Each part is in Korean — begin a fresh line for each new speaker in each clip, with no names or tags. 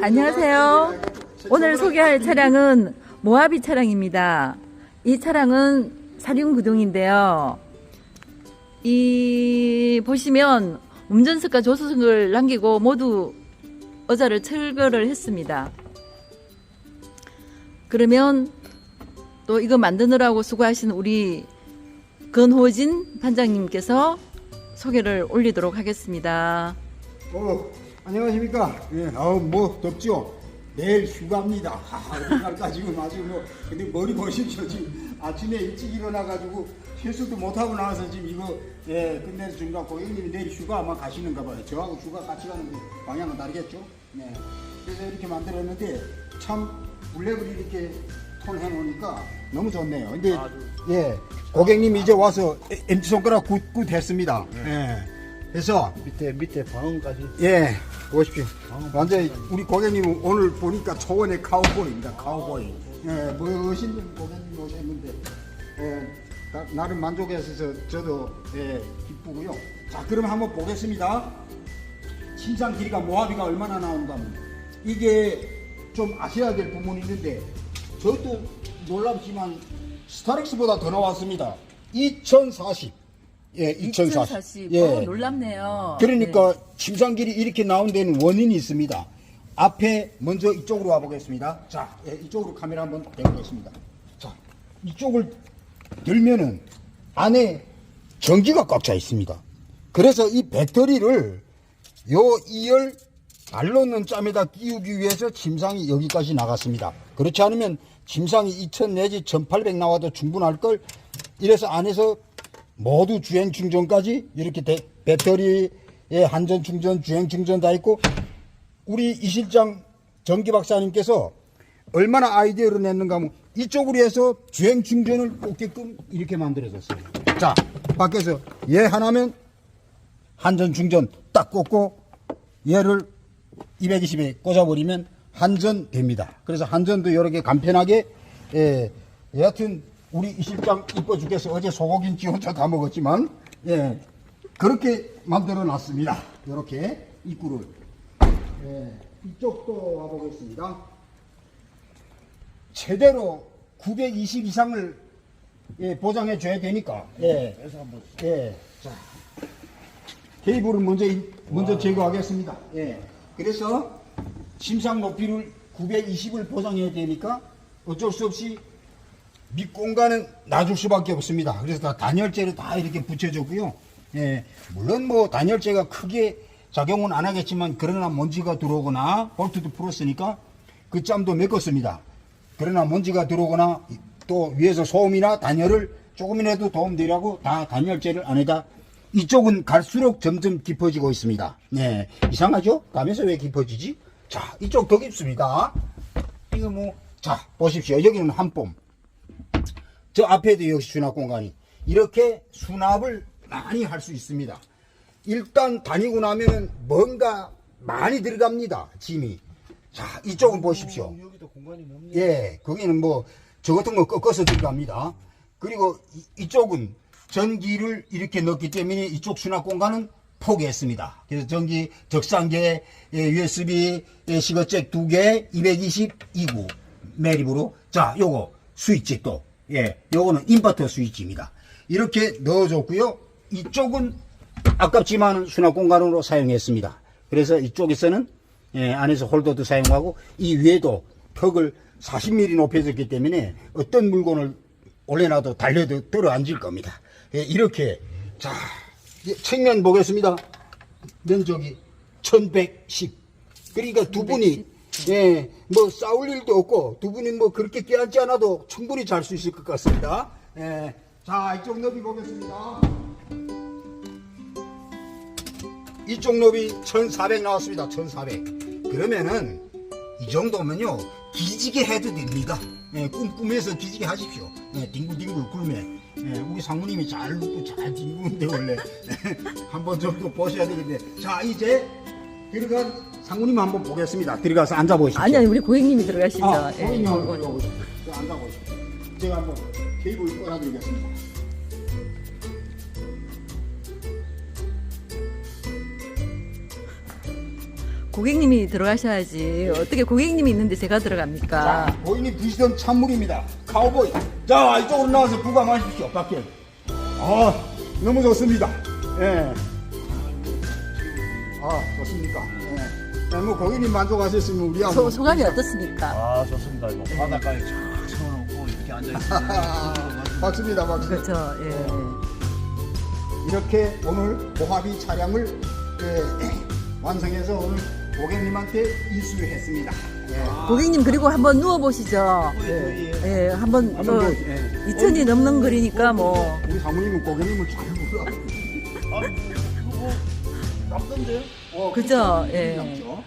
안녕하세요. 오늘 소개할 차량은 모하비 차량입니다. 이 차량은 사륜구동인데요. 이 보시면 운전석과 조수석을 남기고 모두 의자를 철거를 했습니다. 그러면 또 이거 만드느라고 수고하신 우리 건호진 반장님께서 소개를 올리도록 하겠습니다.
어, 안녕하십니까? 예, 아우 뭐 덥죠? 내일 휴가입니다. 하, 휴가가 지금 아주 뭐 근데 머리 보십시오 지금 아침에 일찍 일어나가지고 실수도 못 하고 나와서 지금 이거 예 끝내서 중간 고객님이 내일 휴가 아마 가시는가 봐요. 저하고 휴가 같이 가는데 방향은 다르겠죠? 네. 그래서 이렇게 만들었는데 참 블랙을 이렇게 톤 해놓으니까 너무 좋네요. 근데 예 고객님이 이제 와서 MT 손가락 굿굿 했습니다. 예. 그래서
밑에 밑에 방음까지
예, 보십시오. 완전 우리 고객님 오늘 보니까 초원의 카우보이입니다. 카우보이. 예, 멋있는 고객님 오셨는데 예, 나, 나름 만족해서 저도 예, 기쁘고요. 자, 그럼 한번 보겠습니다. 신상 길이가 모하비가 얼마나 하면 이게 좀 아셔야 될 부분이 있는데 저도 놀랍지만 스타렉스보다 더 나왔습니다. 2040. 예, 2040.
2040.
예.
어, 놀랍네요.
그러니까 침상길이 이렇게 나온 데는 원인이 있습니다. 앞에 먼저 이쪽으로 와보겠습니다. 자, 예, 이쪽으로 카메라 한번 대보겠습니다. 자, 이쪽을 들면은 안에 전기가 꽉 차 있습니다. 그래서 이 배터리를 요 2열 발로는 짬에다 끼우기 위해서 침상이 여기까지 나갔습니다. 그렇지 않으면 침상이 2000 내지 1800 나와도 충분할 걸 이래서 안에서 모두 주행 충전까지 이렇게 대- 배터리에 한전 충전, 주행 충전 다 있고 우리 이 실장 전기 박사님께서 얼마나 아이디어를 냈는가 하면 이쪽으로 해서 주행 충전을 꽂게끔 이렇게 만들어졌어요. 자, 밖에서 얘 하나면 한전 충전 딱 꽂고 얘를 220에 꽂아버리면 한전 됩니다. 그래서 한전도 여러 개 간편하게 예, 여하튼 우리 이 실장 이뻐 죽겠어 어제 소고기인지 혼자 다 먹었지만 예, 그렇게 만들어 놨습니다. 이렇게 입구를 예, 이쪽도 와보겠습니다. 최대로 920 이상을 예, 보장해 줘야 되니까 예,
그래서 한번
예, 자 케이블을 먼저 먼저 제거하겠습니다. 예. 그래서 심상 높이를 920을 보장해야 되니까 어쩔 수 없이 밑공간은 놔줄 수밖에 없습니다. 그래서 다 단열재를 다 이렇게 붙여줬고요. 예. 물론 뭐 단열재가 크게 작용은 안 하겠지만 그러나 먼지가 들어오거나 볼트도 풀었으니까 그 짬도 메꿨습니다. 그러나 먼지가 들어오거나 또 위에서 소음이나 단열을 조금이라도 도움되려고 다 단열재를 안에다 이쪽은 갈수록 점점 깊어지고 있습니다. 네. 이상하죠? 가면서 왜 깊어지지? 자, 이쪽 더 깊습니다. 이거 뭐, 자, 보십시오. 여기는 한 뽐. 저 앞에도 역시 수납 공간이. 이렇게 수납을 많이 할 수 있습니다. 일단 다니고 나면은 뭔가 많이 들어갑니다. 짐이. 자, 이쪽은 보십시오.
어, 여기도 공간이 넓네.
예, 거기는 뭐, 저 같은 거 꺾어서 들어갑니다. 그리고 이, 쪽은 전기를 이렇게 넣기 때문에 이쪽 수납 공간은 포기했습니다. 그래서 전기 적상계, 예, USB, 예, 시거잭 두 개, 220, 29 매립으로. 자, 요거 스위치 또. 예, 요거는 인버터 스위치입니다. 이렇게 넣어줬고요. 이쪽은 아깝지만 수납 공간으로 사용했습니다. 그래서 이쪽에서는 예, 안에서 홀더도 사용하고 이 위에도 턱을 40mm 높여졌기 때문에 어떤 물건을 올려놔도 달려도 들어앉을 겁니다. 예, 이렇게 자 예, 측면 보겠습니다. 면적이 1110. 그러니까 두 분이 예, 뭐 싸울 일도 없고 두 분이 뭐 그렇게 깨앉지 않아도 충분히 잘 수 있을 것 같습니다. 예, 자 이쪽 너비 보겠습니다. 이쪽 너비 1400 나왔습니다. 1400. 그러면은 이 정도면요 기지개 해도 됩니다. 예, 꿈 꾸면서 기지개 하십시오. 예, 뒹굴뒹굴 굴면 예, 우리 상무님이 잘 눕고 잘 뒹구는데 원래 한 번 정도 보셔야 되겠는데 자 이제 들어간 상무님 한번 보겠습니다. 들어가서 앉아 보십시오.
아니, 아니, 우리 고객님이 들어가시죠.
아,
예.
고객님 한번 들어보십시오. 앉아 보십시오. 제가 한번 케이블 꺼놔드리겠습니다.
고객님이 들어가셔야지. 어떻게 고객님이 있는데 제가 들어갑니까?
자, 고객님 드시던 찬물입니다. 카우보이. 자, 이쪽으로 나와서 부감하십시오, 밖에. 아, 너무 좋습니다. 예. 아, 좋습니까? 예. 예, 뭐, 고객님 만족하셨으면 우리하고.
소, 소감이 어떻습니까?
아 좋습니다. 이거 바닷가에 쫙 세워놓고 이렇게 앉아 있어요.
박수입니다, 박수.
그렇죠. 예.
이렇게 오늘 모하비 차량을 예, 완성해서 오늘 고객님한테 이수했습니다. 예.
고객님 그리고 한번 누워 보시죠.
예.
예, 한번
한번
또
더, 예.
2천이 넘는 거리니까 뭐
우리 사모님은 고객님을 잘 불러.
아 남던데요?
어,
그죠? 예.
남죠?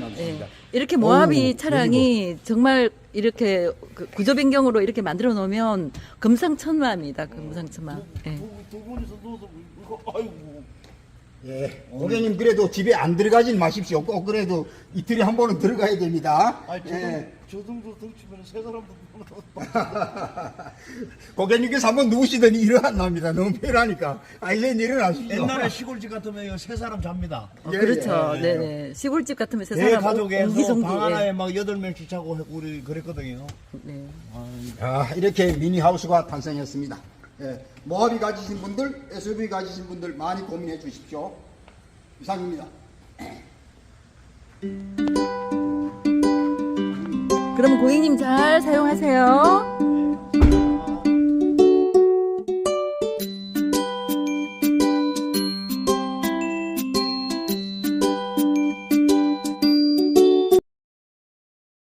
남습니다.
예. 이렇게 모하비
오,
차량이 정말 이렇게 그 구조 변경으로 이렇게 만들어 놓으면 금상첨화입니다. 금상첨화. 예.
두, 두 분이서 누워서 이거 아이고.
예, 고객님 그래도 집에 안 들어가진 마십시오. 꼭 그래도 이틀에 한 번은 들어가야 됩니다.
아니 저,
예.
저 정도 덩치면 세 사람도
고객님께서 한 번 누우시더니 일어났납니다. 너무 편하니까. 아, 이제 일어나십시오.
옛날에 시골집 같으면 세 사람 잡니다.
어,
예,
그렇죠.
예,
네, 네. 시골집 같으면
세대
사람
가족에서
옹기종기.
방 하나에
예.
막 여덟 명씩 자고 우리 그랬거든요.
네.
아, 이렇게 미니 하우스가 탄생했습니다. 예, 모하비 가지신 분들, SUV 가지신 분들 많이 고민해 주십시오. 이상입니다.
그럼 고객님 잘 사용하세요.